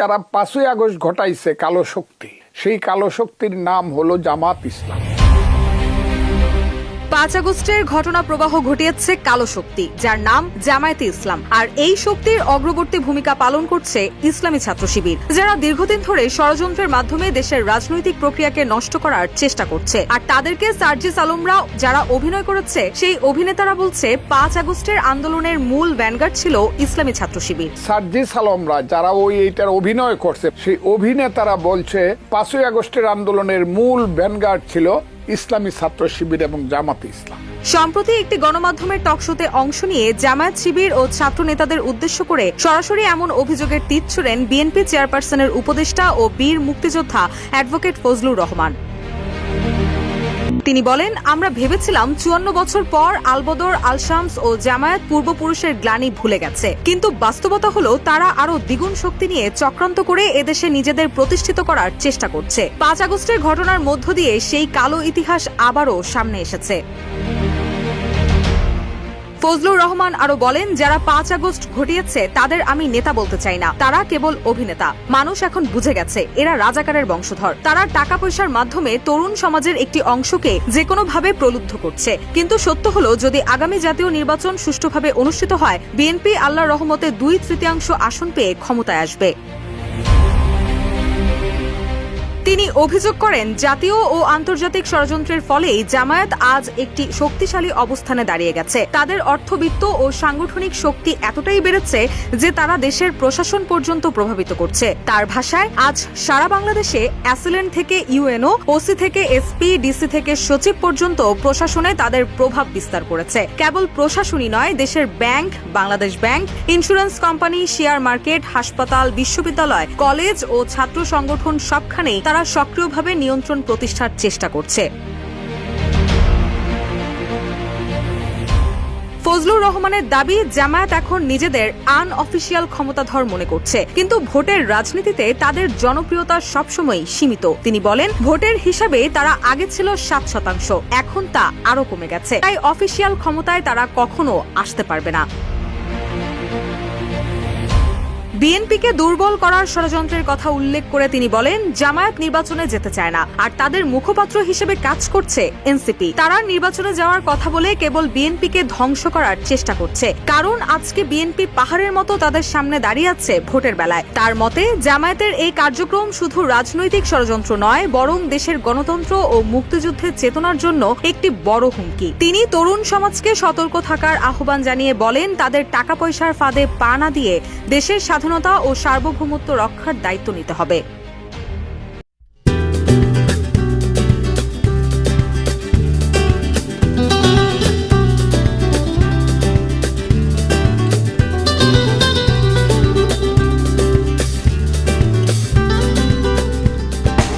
যারা পাঁচই আগস্ট ঘটাইছে কালো শক্তি। সেই কালো শক্তির নাম হলো জামাত ইসলাম। পাঁচ আগস্টের ঘটনা প্রবাহ ঘটিয়েছে কালো শক্তি, যার নাম জামায়াতে ইসলাম। আর এই শক্তির অগ্রবর্তী ভূমিকা পালন করছে ইসলামী ছাত্র শিবির, যারা দীর্ঘদিন ধরে ষড়যন্ত্রের মাধ্যমে দেশের রাজনৈতিক প্রক্রিয়াকে নষ্ট করার চেষ্টা করছে। আর তাদেরকে সার্জিস আলমরা যারা অভিনয় করেছে, সেই অভিনেতারা বলছে, পাঁচ আগস্টের আন্দোলনের মূল ব্যানগার্ড ছিল ইসলামী ছাত্র শিবির। সার্জিস আলমরা যারা ওই এইটার অভিনয় করছে, সেই অভিনেতারা বলছে, পাঁচই আগস্টের আন্দোলনের মূল ভ্যানগার্ড ছিল ইসলামী ছাত্র শিবির এবং জামাত ইসলাম। সম্প্রতি একটি গণমাধ্যমের টকশোতে অংশ নিয়ে জামায়াত শিবির ও ছাত্র নেতাদের উদ্দেশ্য করে সরাসরি এমন অভিযোগের তীর ছুড়েন বিএনপি চেয়ারপারসনের উপদেষ্টা ও বীর মুক্তিযোদ্ধা অ্যাডভোকেট ফজলুর রহমান। তিনি বলেন, আমরা ভেবেছিলাম চুয়ান্ন বছর পর আলবদর, আলশামস ও জামায়াত পূর্বপুরুষের গ্লানি ভুলে গেছে। কিন্তু বাস্তবতা হলো, তারা আরও দ্বিগুণ শক্তি নিয়ে চক্রান্ত করে এদেশে নিজেদের প্রতিষ্ঠিত করার চেষ্টা করছে। পাঁচ আগস্টের ঘটনার মধ্য দিয়ে সেই কালো ইতিহাস আবারও সামনে এসেছে। ফজলুর রহমান আরও বলেন, যারা পাঁচ আগস্ট ঘটিয়েছে, তাদের আমি নেতা বলতে চাই না। তারা কেবল অভিনেতা। মানুষ এখন বুঝে গেছে, এরা রাজাকারের বংশধর। তারা টাকা পয়সার মাধ্যমে তরুণ সমাজের একটি অংশকে যে কোনোভাবে প্রলুব্ধ করছে। কিন্তু সত্য হলো, যদি আগামী জাতীয় নির্বাচন সুষ্ঠুভাবে অনুষ্ঠিত হয়, বিএনপি আল্লাহ রহমতে দুই তৃতীয়াংশ আসন পেয়ে ক্ষমতায় আসবে। তিনি অভিযোগ করেন, জাতীয় ও আন্তর্জাতিক ষড়যন্ত্রের ফলেই জামায়াত আজ একটি শক্তিশালী অবস্থানে দাঁড়িয়ে গেছে। তাদের অর্থবিত্ত ও সাংগঠনিক শক্তি এতটাই বেড়েছে যে তারা দেশের প্রশাসন পর্যন্ত প্রভাবিত করছে। তার ভাষায়, আজ সারা বাংলাদেশে অ্যাসিলেন্ট থেকে ইউএনও, ওসি থেকে এসপি, ডিসি থেকে সচিব পর্যন্ত প্রশাসনে তাদের প্রভাব বিস্তার করেছে। কেবল প্রশাসনই নয়, দেশের bank, Bangladesh bank, insurance company, share market, হাসপাতাল, বিশ্ববিদ্যালয়, কলেজ ও ছাত্র সংগঠন সবখানেই তারা সক্রিয়ভাবে নিয়ন্ত্রণ প্রতিষ্ঠার চেষ্টা করছে। ফজলুর রহমানের দাবি, জামায়াত এখন নিজেদের আনঅফিসিয়াল ক্ষমতাধর মনে করছে। কিন্তু ভোটের রাজনীতিতে তাদের জনপ্রিয়তা সবসময় সীমিত। তিনি বলেন, ভোটের হিসাবে তারা আগে ছিল সাত শতাংশ, এখন তা আরও কমে গেছে। তাই অফিসিয়াল ক্ষমতায় তারা কখনো আসতে পারবে না। বিএনপিকে দুর্বল করার ষড়যন্ত্রের কথা উল্লেখ করে তিনি বলেন, জামায়াত নির্বাচনে যেতে চায় না, আর তাদের মুখপাত্র হিসেবে কাজ করছে এনসিপি। তারা নির্বাচনে যাওয়ার কথা বলে কেবল বিএনপিকে ধ্বংস করার চেষ্টা করছে। কারণ আজকে বিএনপি পাহাড়ের মতো তাদের সামনে দাঁড়িয়ে আছে ভোটের বেলায়। তার মতে, জামায়াতের এই কার্যক্রম শুধু রাজনৈতিক ষড়যন্ত্র নয়, বরং দেশের গণতন্ত্র ও মুক্তিযুদ্ধের চেতনার জন্য একটি বড় হুমকি। তিনি তরুণ সমাজকে সতর্ক থাকার আহ্বান জানিয়ে বলেন, তাদের টাকা পয়সার ফাঁদে পা না দিয়ে দেশের স্বাধীনতা ও সার্বভৌমত্ব রক্ষার দায়িত্ব নিতে হবে।